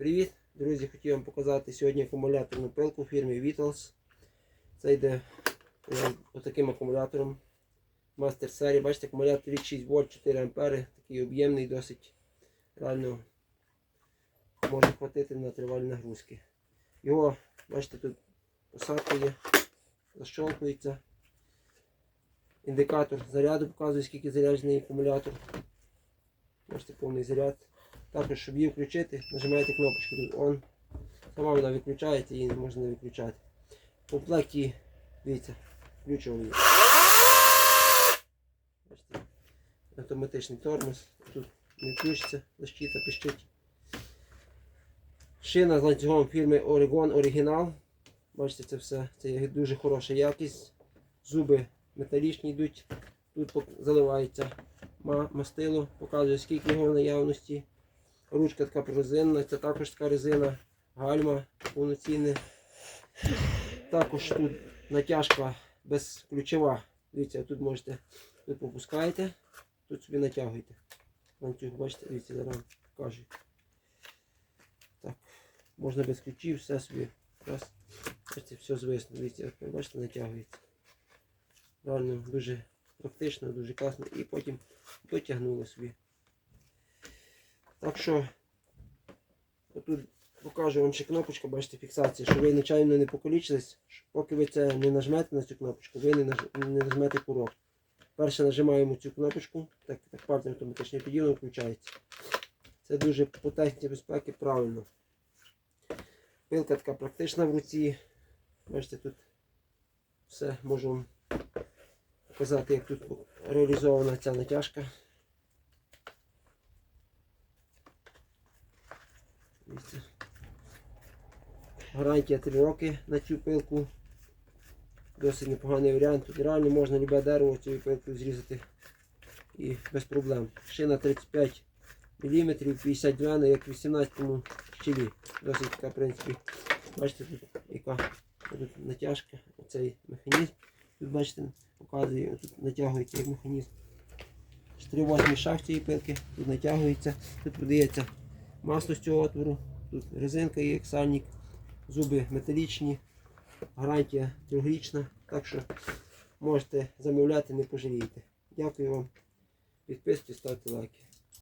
Привіт, друзі! Хотів вам показати сьогодні акумуляторну пилку фірми Vitals. Це йде е, отаким акумулятором. Мастер серії. Бачите, акумулятор від 6 вольт 4 ампери. Такий об'ємний, досить реально може хватити на тривалі нагрузки. Його, бачите, тут посадка є, защолкується. Індикатор заряду показує, скільки заряджений акумулятор. Бачите, повний заряд. Також, щоб її включити, нажимаєте кнопочку ON. Сама вона виключається, її можна виключати. В комплекті, дивіться, включимо її. Бачите, автоматичний тормоз. Тут не включиться, защита пищить. Шина з ланцюгом фірми Oregon Original. Бачите, це все. Це є дуже хороша якість. Зуби металічні йдуть. Тут заливається мастило, показує скільки його в наявності. Ручка така прорезинна, це також така резина, гальма повноцінне. Також тут натяжка безключова. Дивіться, тут можете, тут попускаєте, тут собі натягуєте. Ланцюг, бачите, дивіться, зараз покажу. Так, можна без ключів, все собі. Раз. Бачите, все звисно. Дивіться, бачите, натягується. Реально дуже практично, дуже класно. І потім дотягнули собі. Так що, отут покажу вам ще кнопочка, бачите, фіксація, що ви нечайно не покалічились, поки ви це не нажмете на цю кнопочку, ви не, наж... не нажмете курок. Перше нажимаємо цю кнопочку, так, так партер автоматично тоді воно включається. Це дуже по техніці безпеки правильно. Пилка така практична в руці. Бачите, тут все можу вам показати, як тут реалізована ця натяжка. Дивіться. Гарантія 3 роки на цю пилку. Досить непоганий варіант. Тут реально можна любе дерево цією пилкою зрізати і без проблем. Шина 35 мм, 52 на як в 18 щелі. Досить така, в принципі, бачите, тут яка тут натяжка, оцей механізм. Тут бачите, показує, тут натягується як механізм. 4-8 шах цієї пилки, тут натягується, тут подається масло з цього отвору, тут резинка є, сальник, зуби металічні, гарантія трьохрічна, так що можете замовляти, не пожалієте. Дякую вам. Підписуйтесь, ставте лайки.